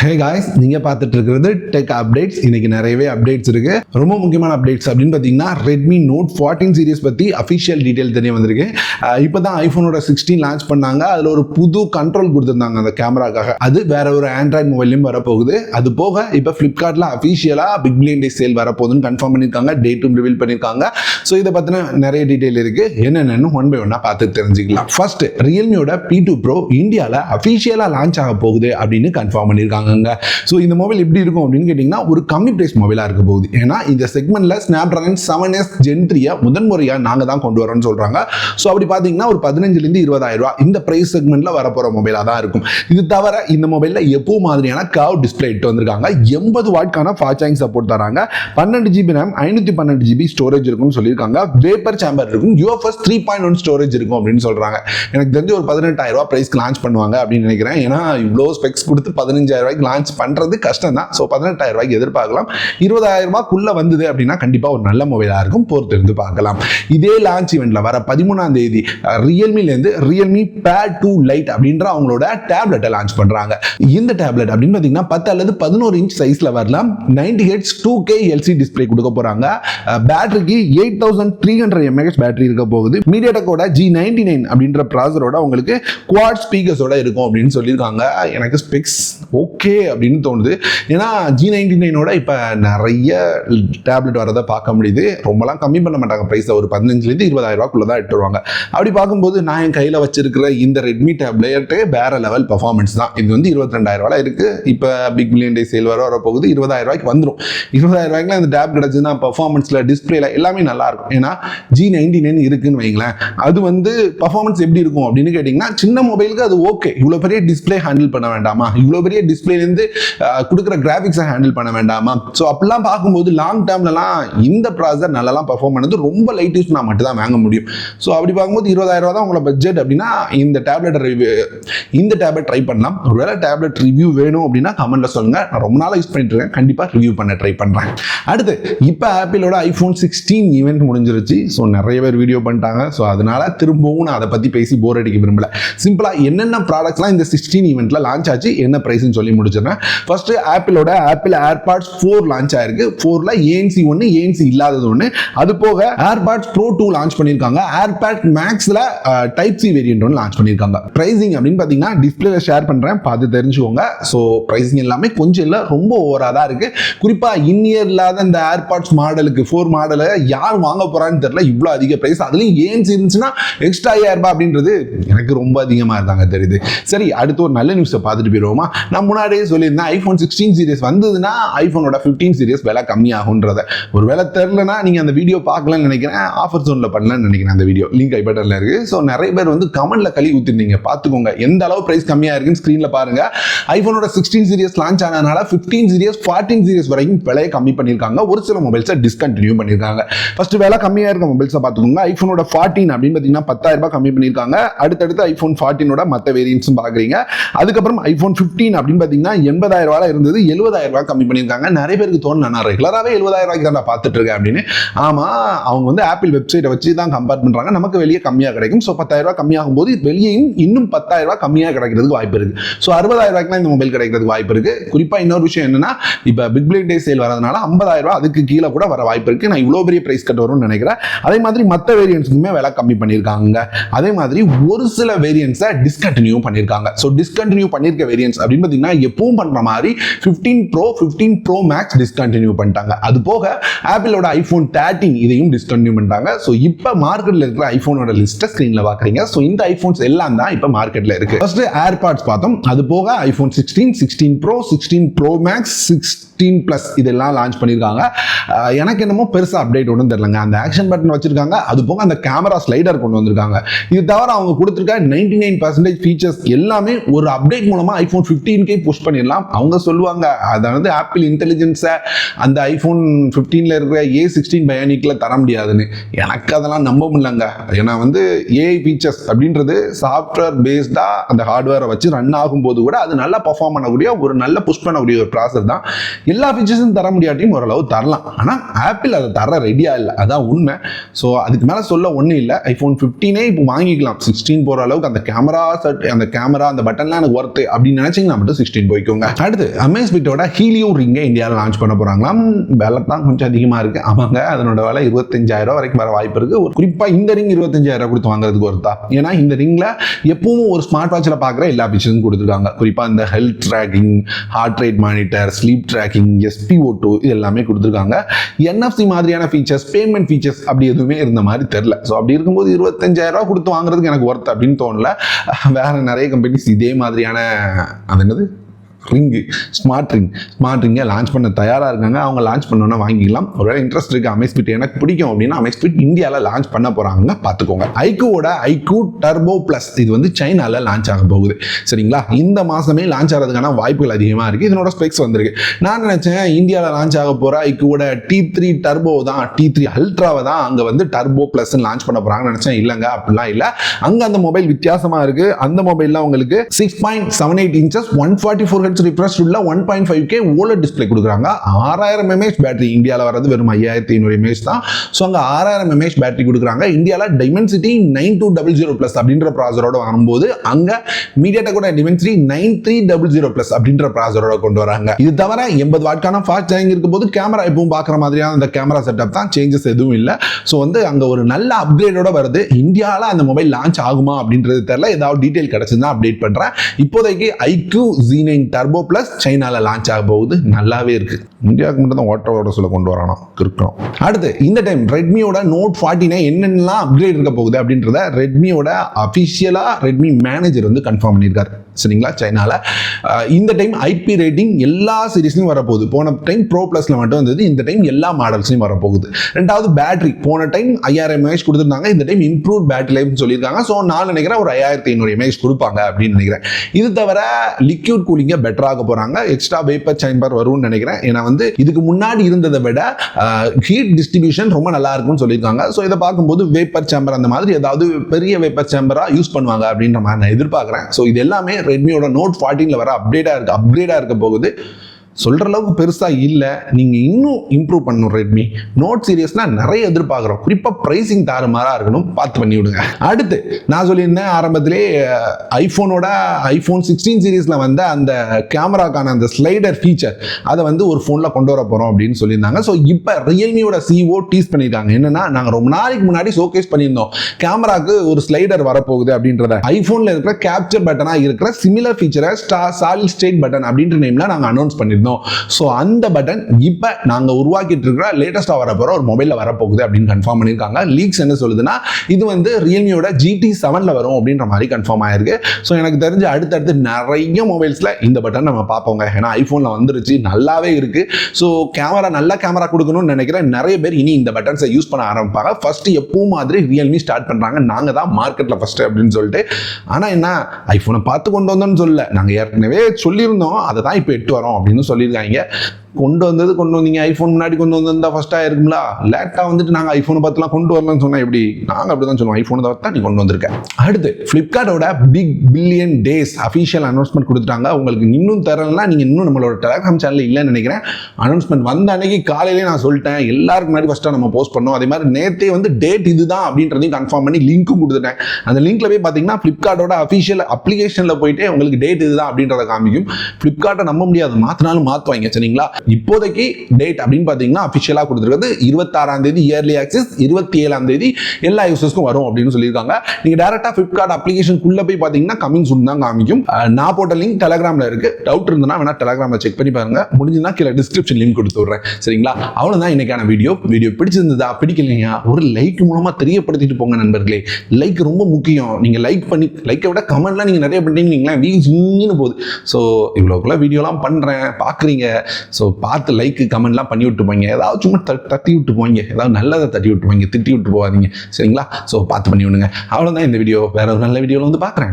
Hey guys நீங்கள் பார்த்துட்டு இருக்கிறது டெக் அப்டேட்ஸ் இன்னைக்கு நிறையவே அப்டேட்ஸ் இருக்கு. ரொம்ப முக்கியமான அப்டேட்ஸ் அப்படின்னு பார்த்தீங்கன்னா ரெட்மி நோட் ஃபார்ட்டின் சீரிஸ் பற்றி அஃபிஷியல் டீட்டெயில் தெரிய வந்திருக்கு. இப்போ தான் ஐஃபோனோட சிக்ஸ்டீன் லான்ச் பண்ணாங்க. அதில் ஒரு புது கண்ட்ரோல் கொடுத்துருந்தாங்க அந்த கேமராக்காக அது வேற ஒரு ஆண்ட்ராய்ட் மொபைல்லையும் வரப்போகுது. அது போக இப்போ ஃப்ளிப்கார்ட்டில் அஃபிஷியலாக பிக் பில்லியன் டே சேல் வரப்போகுதுன்னு கன்ஃபார்ம் பண்ணியிருக்காங்க. டேட்டும் ரிவீல் பண்ணியிருக்காங்க. ஸோ இதை பற்றின நிறைய டீட்டெயில் இருக்கு. என்னென்னு ஒன் பை ஒன்னாக பார்த்து தெரிஞ்சுக்கலாம். ஃபர்ஸ்ட் ரியல்மியோட பி டூ ப்ரோ இந்தியாவில் அஃபிஷியலாக லான்ச் ஆக போகுது அப்படின்னு கன்ஃபார்ம் பண்ணியிருக்காங்க. ஸோ இந்த மொபைல் எப்படி இருக்கும் அப்படின்னு கேட்டிங்கன்னா ஒரு கம்மி ப்ரைஸ் மொபைலாக இருக்க போகுது. ஏன்னா இந்த செக்மெண்ட்ல ஸ்னாப் ட்ராகன் செவன் எஸ் ஜென்ட்ரியை முதன்முறையாக நாங்கள் தான் கொண்டு வரோம்னு சொல்கிறாங்க ஸோ அப்படி பார்த்தீங்கன்னா ஒரு பதினஞ்சுலேருந்து இருபதாயிரம் ரூபா இந்த ப்ரைஸ் செக்மெண்ட்ல வரப்போகிற மொபைலாக தான் இருக்கும். இது தவிர இந்த மொபைலில் எப்போ மாதிரியான கவ் டிஸ்பிளே இட்டு வந்திருக்காங்க எண்பது வாட்கான ஃபாஸ்ட் சார்ஜிங் சப்போர்ட் தராங்க பன்னெண்டு ஜிபி ரேம் ஐநூற்றி பன்னெண்டு ஜிபி ஸ்டோரேஜ் இருக்கும்னு சொல்லியிருக்காங்க வேப்பர் சேம்பர் இருக்கும் UFS three point one storage இருக்கும் அப்படின்னு சொல்கிறாங்க எனக்கு தெரிஞ்சு ஒரு பதினெட்டாயிரம் ரூபா ப்ரைஸ்க்கு லான்ச் பண்ணுவாங்க அப்படின்னு நினைக்கிறேன். ஏன்னா இவ்வளோ ஸ்பெக்ஸ் கொடுத்து பதினஞ்சாயிரம் ரூபாய்க்கு லான்ச் பண்ணுறது கஷ்டம் தான் ஸோ பதினெட்டாயிரம் ரூபாய்க்கு எதிர்பார்க்கலாம். இருபதாயிரம் ரூபாய்க்குள்ளே வந்தது அப்படின்னா கண்டிப்பாக ஒரு நல்ல மொபைலாக இருக்கும். பொறுத்து இருந்து பார்க்கலாம். இதே லான்ச் இவெண்ட்ல வர பதிமூணாம் தேதி ரியல்மிலேருந்து ரியல்மி பேட் டூ லைட் அப்படின்ற அவங்களோட டேப்லெட்டை லான்ச் பண்ணுறாங்க இந்த டேப்லெட் அப்படின்னு பார்த்தீங்கன்னா பத்து அல்லது பதினோரு இன்ச் சைஸில் வரலாம். Ninety hertz two K LC display கொடுக்க போகிறாங்க பேட்டரிக்கு eight thousand three hundred mAh battery இருக்க போகுது. மீடியாடெக்கோட ஜி நைன்டி நைன் அப்படின்ற ப்ராசரோட உங்களுக்கு குவாட் ஸ்பீக்கர்ஸோட இருக்கும் அப்படின்னு சொல்லியிருக்காங்க. எனக்கு ஸ்பெக்ஸ் ஓகே அப்படின்னு தோணுது. ஏன்னா ஜி நைன்டி நைனோட இப்போ நிறைய டேப்லெட் வரதை பார்க்க முடியுது. ரொம்பலாம் கம்மி பண்ண மாட்டாங்க. ப்ரைஸை ஒரு பதினஞ்சுலேருந்து இருபதாயிரம் தான் எடுத்துருவாங்க அப்படி பார்க்கும்போது நான் என் கையில் வச்சிருக்கிற இந்த ரெட்மி டேப்லெட்டு வேற லெவல் பர்ஃபார்மன்ஸ் தான். இது வந்து இருபத்தி ரெண்டாயிரம் ரூபாய் இப்போ பிக் மில்லியன் டே சேல் வர வர போகுது இருபதாயிரம் ரூபாய்க்கு வந்துடும் இருபதாயிரம் ரூபாய்க்குல இந்த டேப் கிடச்சுன்னா பர்ஃபார்மன்ஸில் டிஸ்பிளேல எல்லாமே நல்லா இருக்கும். ஏன்னா ஜி நைன்டி நைன் இருக்குன்னு வைங்களேன். அது வந்து பர்ஃபார்மன்ஸ் எப்படி இருக்கும் அப்படின்னு கேட்டிங்கன்னா சின்ன மொபைலுக்கு அது ஓகே இவ்வளோ பெரிய டிஸ்பிளே ஹேண்டில் பண்ண வேண்டாமா? இவ்வளோ பெரிய இருந்து கொடுக்குற கிராஃபிக்ஸை ஹேண்டில் பண்ண வேண்டாமா? ஸோ அப்படிலாம் பார்க்கும்போது லாங் டேர்ம்லலாம் இந்த ப்ராசர் நல்லாலாம் பர்ஃபார்ம் பண்ணது ரொம்ப லைட் யூஸ் நான் மட்டும் தான் வாங்க முடியும். ஸோ அப்படி பார்க்கும்போது இருபதாயிரம் ரூபா தான் உங்களோட பட்ஜெட் அப்படின்னா இந்த டேப்லெட் ரிவ்யூ இந்த டேப்லெட் ட்ரை பண்ணலாம். ஒருவேளை டேப்லெட் ரிவ்யூ வேணும் அப்படின்னா கமெண்ட்டில் சொல்லுங்கள் நான் ரொம்ப நாளாக யூஸ் பண்ணிட்டு இருக்கேன். கண்டிப்பாக ரிவ்யூ பண்ண ட்ரை பண்ணுறேன் அடுத்து இப்போ ஆப்பிளோட ஐஃபோன் சிக்ஸ்டீன் ஈவெண்ட் முடிஞ்சிருச்சு. ஸோ நிறைய பேர் வீடியோ பண்ணிட்டாங்க. ஸோ அதனால திரும்பவும் நான் அதை பற்றி பேசி போர் அடிக்க விரும்பல. சிம்பிளாக என்னென்ன ப்ராடக்ட்ஸ்லாம் இந்த சிக்ஸ்டீன் ஈவெண்ட்டில் லான்ச் ஆச்சு என்ன ப்ரைஸ்ன்னு சொல்லி முடிச்சிடறேன். ஃபர்ஸ்ட் ஆப்பிளோட ஆப்பிள் ஏர்பாட்ஸ் ஃபோர் லான்ச் ஆயிருக்கு. ஃபோரில் ஏஎன்சி ஒன்று ஏஎன்சி இல்லாதது ஒன்று அது போக ஏர்பாட்ஸ் ப்ரோ டூ லான்ச் பண்ணியிருக்காங்க. ஏர்பேட் மேக்ஸில் டைப் சி வேரியன்ட் ஒன்று லான்ச் பண்ணியிருக்காங்க. ப்ரைசிங் அப்படின்னு பார்த்தீங்கன்னா டிஸ்பிளேல ஷேர் பண்ணுறேன் பார்த்து தெரிஞ்சுக்கோங்க. ஸோ ப்ரைசிங் எல்லாமே கொஞ்சம் இல்லை ரொம்ப ஓவராக தான் இருக்குது குறிப்பாக இன்இயர் இல்லாத இந்த ஏர்பாட்ஸ் மாடலுக்கு ஃபோர் மாடலை யார் வாங்க போகிறான்னு தெரியல. இவ்வளோ அதிக ப்ரைஸ் அதுலேயும் ஏஎன்சி இருந்துச்சுன்னா எக்ஸ்ட்ரா ஐயாயிரம் ரூபாய் அப்படின்றது எனக்கு ரொம்ப அதிகமாக இருந்தாங்க தெரியுது. சரி அடுத்து ஒரு நல்ல நியூஸை பார்த்துட்டு போயிடுவோமா. நான் முன்னாடி முன்னாடியே சொல்லியிருந்தேன் ஐஃபோன் சிக்ஸ்டீன் சீரியஸ் வந்ததுன்னா ஐஃபோனோட ஃபிஃப்டீன் சீரியஸ் விலை கம்மியாகுன்றத ஒரு வேலை தெரிலனா நீங்கள் அந்த வீடியோ பார்க்கலன்னு நினைக்கிறேன் ஆஃபர் ஜோனில் பண்ணலன்னு நினைக்கிறேன் அந்த வீடியோ லிங்க் ஐபட்டனில் இருக்குது ஸோ நிறைய பேர் வந்து கமெண்டில் கழி ஊற்றிருந்தீங்க பார்த்துக்கோங்க. எந்த அளவு ப்ரைஸ் கம்மியாக இருக்குன்னு ஸ்க்ரீனில் பாருங்க. ஐஃபோனோட சிக்ஸ்டீன் சீரியஸ் லான்ச் ஆனதுனால ஃபிஃப்டீன் சீரியஸ் ஃபார்ட்டீன் சீரியஸ் வரைக்கும் விலையை கம்மி பண்ணியிருக்காங்க. ஒரு சில மொபைல்ஸை டிஸ்கண்டினியூ பண்ணியிருக்காங்க. ஃபர்ஸ்ட் விலை கம்மியாக இருக்க மொபைல்ஸை பார்த்துக்கோங்க. ஐஃபோனோட ஃபார்ட்டின் அப்படின்னு பார்த்தீங்கன்னா பத்தாயிரம் ரூபாய் கம்மி பண்ணியிருக்காங்க. அடுத்தடுத்து ஐஃபோன் ஃபார்ட்டினோட மற்ற வேரியன்ஸும் பார்க்குறீங்க. அதுக்கப்புறம் ஐஃபோன் ஃபிஃப்டீன் அப்படின்னு பார்த்தீங்கன்னா எண்பதாயிரம் ரூபாய் இருந்தது எழுபதாயிரம் ரூபாய் கம்மி பண்ணியிருக்காங்க. நிறைய பேருக்கு தோணும் நான் ரெகுலராகவே எழுபதாயிரம் ரூபாய்க்கு தான் நான் பார்த்துட்டு இருக்கேன் அப்படின்னு. ஆமாம் அவங்க வந்து ஆப்பிள் வெப்சைட்டை வச்சு தான் கம்பேர் பண்ணுறாங்க நமக்கு வெளியே கம்மியாக கிடைக்கும். ஸோ பத்தாயிரம் ரூபாய் கம்மியாகும் போது வெளியேயும் இன்னும் பத்தாயிரம் ரூபாய் கம்மியாக கிடைக்கிறதுக்கு வாய்ப்பு இருக்கு. ஸோ அறுபதாயிரம் ரூபாய்க்குலாம் இந்த மொபைல் கிடைக்கிறதுக்கு வாய்ப்பு இருக்கு. குறிப்பாக இன்னொரு விஷயம் என்னன்னா இப்போ பிக் பிளிக் டே சேல் வரதுனால ஐம்பதாயிரம் ரூபாய் அதுக்கு கீழே கூட வர வாய்ப்பு இருக்கு. நான் இவ்வளோ பெரிய பிரைஸ் கட்ட வரும்னு நினைக்கிறேன். அதே மாதிரி மற்ற வேரியன்ஸுக்குமே விலை கம்மி பண்ணியிருக்காங்க. அதே மாதிரி ஒரு சில வேரியன்ஸை டிஸ்கண்டினியூ பண்ணியிருக்காங்க. ஸோ டிஸ்கண்டினியூ பண்ணியிருக்க வேரியன்ஸ் அப்படின்னு பார்த்தீங்கன்னா எப்பவும் பண்ணுற மாதிரி fifteen pro fifteen pro max discontinue பண்ணிட்டாங்க. அது போக ஆப்பிளோட ஐஃபோன் தேர்ட்டின் இதையும் டிஸ்கண்டினியூ பண்ணிட்டாங்க. ஸோ இப்போ மார்க்கெட்டில் இருக்கிற ஐஃபோனோட லிஸ்ட்டை ஸ்க்ரீனில் பார்க்குறீங்க ஸோ இந்த ஐஃபோன்ஸ் எல்லாம் தான் இப்போ மார்க்கெட்டில் இருக்கு. ஃபர்ஸ்ட் ஏர்பாட்ஸ் பார்த்தோம். அது போக iPhone sixteen sixteen pro sixteen pro max sixteen plus இதெல்லாம் லான்ச் பண்ணியிருக்காங்க. எனக்கு என்னமோ பெருசாக அப்டேட் ஒன்றும் தெரிலங்க அந்த ஆக்ஷன் பட்டன் வச்சிருக்காங்க. அது போக அந்த கேமரா ஸ்லைடர் கொண்டு வந்திருக்காங்க. இது தவிர அவங்க கொடுத்துருக்க நைன்டி நைன் பர்சன்டேஜ் ஃபீச்சர்ஸ் எல்லாமே ஒரு அப்டேட் மூலமாக ஐஃபோன் ஃபிஃப்டீன்கே புஷ் பண்ணிடலாம். அவங்க சொல்லுவாங்க அதாவது ஆப்பிள் இன்டெலிஜென்ஸை அந்த ஐஃபோன் ஃபிஃப்டீனில் இருக்கிற ஏ சிக்ஸ்டீன் பயானிக்கில் தர முடியாதுன்னு. எனக்கு அதெல்லாம் நம்ப முடியலங்க. ஏன்னா வந்து ஏஐ ஃபீச்சர்ஸ் அப்படின்றது சாஃப்ட்வேர் பேஸ்டாக அந்த ஹார்ட்வேரை வச்சு ரன் ஆகும்போது கூட அது நல்லா பர்ஃபார்ம் பண்ணக்கூடிய ஒரு நல்ல புஷ் பண்ணக்கூடிய ஒரு ப்ராசஸ் தான். எல்லா ஃபீச்சர்ஸும் தர முடியாட்டியும் ஓரளவு தரலாம். ஆனால் ஆப்பிள் அதை தர ரெடியாக இல்லை. அதான் உண்மை. ஸோ அதுக்கு மேலே சொல்ல ஒன்றும் இல்லை. ஐஃபோன் ஃபிஃப்டீனே இப்போ வாங்கிக்கலாம். சிக்ஸ்டீன் போகிற அளவுக்கு அந்த கேமரா செட் அந்த கேமரா அந்த பட்டன்லாம் எனக்கு ஒர்த்து அப்படின்னு நினச்சிங்கன்னா மட்டும் சிக்ஸ்டீன் போய்க்கோங்க. அடுத்து அமேஸ்பிட்டோட ஹீலியோ ரிங்கை இந்தியாவில் லான்ச் பண்ண போகிறாங்களாம் விலை தான் கொஞ்சம் அதிகமாக இருக்குது ஆமாங்க அதனோட விலை இருபத்தஞ்சாயிரம் வரைக்கும் வர வாய்ப்பு இருக்குது ஒரு குறிப்பாக இந்த ரிங் இருபத்தஞ்சாயிரம் கொடுத்து வாங்குறதுக்கு ஒருத்தா ஏன்னா இந்த ரிங்கில் எப்பவும் ஒரு ஸ்மார்ட் வாட்சில் பார்க்குற எல்லா ஃபீச்சர்ஸும் கொடுத்துருக்காங்க. குறிப்பாக இந்த health tracking heart rate monitor sleep tracking SPO two இது எல்லாமே கொடுத்துருக்காங்க. என்எஃப்சி மாதிரியான ஃபீச்சர்ஸ் பேமெண்ட் ஃபீச்சர்ஸ் அப்படி எதுவுமே இருந்த மாதிரி தெரில ஸோ அப்படி இருக்கும்போது இருபத்தஞ்சாயிரரூவா கொடுத்து வாங்குறதுக்கு எனக்கு ஒர்த் அப்படின்னு தோணல. வேறு நிறைய கம்பெனிஸ் இதே மாதிரியான அது என்னது? ரிங்கு ஸ்மார்ட் ரிங் ஸ்மார்ட் ரிங்கை லான்ச் பண்ண தயாராக இருக்காங்க. அவங்க லான்ச் பண்ணோன்னா வாங்கிக்கலாம். ஒருவேளை இன்ட்ரெஸ்ட் இருக்குது அமேஸ்பிட் எனக்கு பிடிக்கும் அப்படின்னா அமேஸ்பிட் இந்தியாவில் லான்ச் பண்ண போகிறாங்க பார்த்துக்கோங்க. ஐக்கூவோட ஐக்கூ டர்போ ப்ளஸ் இது வந்து சைனாவில் லான்ச் ஆக போகுது. சரிங்களா? இந்த மாதமே லான்ச் ஆகிறதுக்கான வாய்ப்புகள் அதிகமாக இருக்குது இதனோட ஸ்பெக்ஸ் வந்திருக்கு. நான் நினச்சேன் இந்தியாவில் லான்ச் ஆக போகிற ஐக்கூவோட டி த்ரீ டர்போ தான் டி த்ரீ அல்ட்ராவை தான் அங்கே வந்து டர்போ ப்ளஸ் லான்ச் பண்ண போகிறாங்கன்னு நினச்சேன். இல்லைங்க அப்படிலாம் இல்லை. அங்கே அந்த மொபைல் வித்தியாசமாக இருக்குது அந்த மொபைலில் உங்களுக்கு six point seven eight inches one forty four hertz refresh உள்ள one point five K OLED display கொடுக்குறாங்க. ஆறாயிரம் எம்ஏஹெச் பேட்டரி இந்தியாவில் வர்றது வெறும் ஐயாயிரத்தி ஐநூறு எம்ஏஹெச் தான். ஸோ அங்கே ஆறாயிரம் எம்ஏஹெச் பேட்டரி கொடுக்குறாங்க. இந்தியாவில் Dimensity nine two double zero plus அப்படின்ற ப்ராசரோட வரும்போது அங்கே மீடியா கூட Dimensity nine three double zero plus அப்படின்ற ப்ராசரோட கொண்டு வராங்க. இது தவிர எண்பது வாட்கான ஃபாஸ்ட் சார்ஜிங் இருக்கும் போது கேமரா எப்பவும் பார்க்குற மாதிரியான அந்த கேமரா செட்டப் தான். சேஞ்சஸ் எதுவும் இல்லை. ஸோ வந்து அங்கே ஒரு நல்ல அப்கிரேடோட வருது. இந்தியாவில் அந்த மொபைல் லான்ச் ஆகுமா அப்படின்றது தெரியல. ஏதாவது டீட்டெயில் கிடச்சிருந்தா அப்டேட் பண்ணுறேன் இப்போதைக்கு iQOO G nine turbo plus சைனாவில் லான்ச் ஆக போகுது. நல்லாவே இருக்குது இந்தியாவுக்கு மட்டும் தான் ஓட்டரோட சொல்ல கொண்டு வரணும் இருக்கணும் அடுத்து இந்த டைம் ரெட்மியோட நோட் ஃபார்ட்டி நைன் என்னென்னலாம் அப்கிரேட் இருக்க போகுது அப்படின்றத ரெட்மியோட அஃபிஷியலாக ரெட்மி மேனேஜர் வந்து கன்ஃபார்ம் பண்ணியிருக்காரு சரிங்களா சைனாவில் இந்த டைம் ஐபி ரேட்டிங் எல்லா சீரீஸ்லையும் வரப்போகுது. போன டைம் ப்ரோ ப்ளஸில் மட்டும் வந்தது இந்த டைம் எல்லா மாடல்ஸ்லையும் வரப்போகுது. ரெண்டாவது பேட்டரி போன டைம் ஐயாயிரம் எம்ஏஹெச் கொடுத்துருந்தாங்க. இந்த டைம் இம்ப்ரூவ் பேட்டரி லைஃப்னு சொல்லியிருக்காங்க. ஸோ நான் நினைக்கிறேன் ஒரு ஐயாயிரத்தி ஐநூறு எம்ஏஹெச் கொடுப்பாங்க அப்படின்னு நினைக்கிறேன். இது தவிர லிக்யூட் கூலிங்கை பெட்டராக போகிறாங்க எக்ஸ்ட்ரா வேப்பர் சேம்பர் வரும்னு நினைக்கிறேன். ஏன்னா வந்து இதுக்கு முன்னாடி இருந்ததை விட ஹீட் டிஸ்ட்ரிபியூஷன் ரொம்ப நல்லா இருக்கும்னு சொல்லியிருக்காங்க. ஸோ இதை பார்க்கும்போது வேப்பர் சேம்பர் அந்த மாதிரி ஏதாவது பெரிய வேப்பர் சேம்பராக யூஸ் பண்ணுவாங்க அப்படின்ற மாதிரி நான் எதிர்பார்க்குறேன். ஸோ இது எல்லாமே ரெட்மியோட நோட் ஃபார்ட்டீனில் வர அப்டேட்டாக இருக்குது அப்கிரேடாக இருக்க போகுது. சொல்கிற அளவுக்கு பெருசாக இல்லை. நீங்கள் இன்னும் இம்ப்ரூவ் பண்ணணும் ரெட்மி நோட் சீரியஸ்னால் நிறைய எதிர்பார்க்குறோம். குறிப்பாக ப்ரைஸிங் தாறுமாறாக இருக்கணும். பார்த்து பண்ணி விடுங்க. அடுத்து நான் சொல்லியிருந்தேன் ஆரம்பத்திலே ஐஃபோனோட ஐஃபோன் சிக்ஸ்டீன் சீரீஸில் வந்த அந்த கேமராக்கான அந்த ஸ்லைடர் ஃபீச்சர் அதை வந்து ஒரு ஃபோனில் கொண்டு வர போகிறோம் அப்படின்னு சொல்லியிருந்தாங்க. ஸோ இப்போ ரியல்மியோட சிஓ டீஸ் பண்ணியிருக்காங்க. என்னன்னா நாங்கள் ரொம்ப நாளைக்கு முன்னாடி ஷோகேஸ் பண்ணியிருந்தோம். கேமராக்கு ஒரு ஸ்லைடர் வரப்போகுது அப்படின்றத. ஐஃபோனில் இருக்கிற கேப்சர் பட்டனாக இருக்கிற சிமிலர் ஃபீச்சரை ஸ்டா சாலிட் ஸ்டேட் பட்டன் அப்படின்ற நேமில் நாங்கள் அனௌன்ஸ் பண்ணியிருந்தோம். ஸோ அந்த பட்டன் இப்போ நாங்கள் உருவாக்கிட்டு இருக்கிற லேட்டஸ்ட்டாக வரப்போகிற ஒரு மொபைலில் வரப்போகுது அப்படின்னு கன்ஃபார்ம் பண்ணியிருக்காங்க. லீக்ஸ் என்ன சொல்லுதுன்னா இது வந்து ரியல்மியோட ஜிடி செவனில் வரும் அப்படின்ற மாதிரி கன்ஃபார்ம் ஆயிருக்கு. ஸோ எனக்கு தெரிஞ்சு அடுத்தடுத்து நிறைய மொபைல்ஸில் இந்த பட்டன் நம்ம பார்ப்போங்க. ஏன்னா ஐஃபோனில் வந்துருச்சு நல்லாவே இருக்குது ஸோ கேமரா நல்ல கேமரா கொடுக்கணும்னு நினைக்கிறேன். நிறைய பேர் இனி இந்த பட்டன்ஸை யூஸ் பண்ண ஆரம்பிப்பாங்க. ஃபஸ்ட்டு எப்பவும் மாதிரி ரியல்மி ஸ்டார்ட் பண்ணுறாங்க நாங்கள் தான் மார்க்கெட்டில் ஃபஸ்ட்டு அப்படின்னு சொல்லிட்டு. ஆனால் என்ன ஐஃபோனை பார்த்து கொண்டு வந்தோம்னு சொல்லல. நாங்கள் ஏற்கனவே சொல்லியிருந்தோம். அதை தான் இப்போ எட்டு வரோம் அப்படின்னு சொல்லியிருக்காங்க. கொண்டு வந்தது கொண்டு வந்தீங்க. ஐஃபோன் முன்னாடி கொண்டு வந்திருந்தா ஃபஸ்ட்டாக இருக்கும்ல? லேட்டாக வந்துட்டு நாங்கள் ஐஃபோனை பார்த்துலாம் கொண்டு வரலன்னு சொன்னால் எப்படி? நாங்கள் அப்படி தான் சொல்லுவோம் ஐஃபோனை தான் நீ கொண்டு வந்திருக்கேன் அடுத்து ஃப்ளிப்கார்ட்டோட big billion days official announcement கொடுத்துட்டாங்க. உங்களுக்கு இன்னும் தரலன்னா நீங்கள் இன்னும் நம்மளோட டெலகிராம் சேனல் இல்லைன்னு நினைக்கிறேன். அனௌன்ஸ்மெண்ட் வந்த அன்னைக்கு காலையிலே நான் சொல்லிட்டேன். எல்லாருக்கும் முன்னாடி ஃபஸ்ட்டாக நம்ம போஸ்ட் பண்ணோம். அதே மாதிரி நேற்றே வந்து டேட் இதுதான் அப்படின்றதையும் கன்ஃபார்ம் பண்ணி லிங்க்கும் கொடுத்துட்டேன். அந்த லிங்க்ல போய் பார்த்தீங்கன்னா ஃப்ளிப்கார்ட்டோட அஃபிஷியல் அப்ளிகேஷனில் போயிட்டு உங்களுக்கு டேட் இதுதான் அப்படின்றத காமிக்கும். ஃப்ளிப்கார்ட்டை நம்ப முடியாது. மாற்றினாலும் மாற்றுவாங்க சரிங்களா? இப்போதைக்கு டேட் அப்படின்னு பார்த்தீங்கன்னா அஃபிஷியலாக கொடுத்துருக்கிறது இருபத்தாறாம் தேதி இயர்லி ஆக்சஸ் இருபத்தி ஏழாம் தேதி எல்லா யூசர்ஸ்க்கும் வரும் அப்படின்னு சொல்லியிருக்காங்க. நீங்கள் டேரெக்டாக ஃப்ளிப்கார்ட் அப்ளிகேஷனுக்குள்ளே போய் பார்த்தீங்கன்னா கமிங் சூன் தான் காமிக்கும். நான் போட்ட லிங்க் டெலகிராமில் இருக்கு. டவுட் இருந்ததுன்னா வேணா டெலகிராமில் செக் பண்ணி பாருங்க. முடிஞ்சுன்னா கீழே டிஸ்கிரிப்ஷன் லிங்க் கொடுத்து விட்றேன். சரிங்களா? அவ்வளோதான் இன்னைக்கான வீடியோ வீடியோ பிடிச்சிருந்ததா பிடிக்கலையா? ஒரு லைக் மூலமாக தெரியப்படுத்திட்டு போங்க நண்பர்களே. லைக் ரொம்ப முக்கியம். நீங்கள் லைக் பண்ணி லைக்கை விட கமெண்ட்லாம் நீங்கள் நிறைய பண்ணிட்டீங்களா வீங்னு போகுது. ஸோ இவ்வளோக்குள்ள வீடியோலாம் பண்ணுறேன் பார்க்குறீங்க ஸோ பார்த்து லைக்கு கமெண்ட்லாம் பண்ணி விட்டு போங்க ஏதாவது சும்மா தட்டி விட்டு போங்க ஏதாவது நல்லதை தட்டி விட்டு போங்க திட்டி விட்டு போகாதீங்க சரிங்களா? ஸோ பார்த்து பண்ணி விடுங்க. அவ்வளோதான் இந்த வீடியோ வேற ஒரு நல்ல வீடியோவில் வந்து பார்க்குறேன்.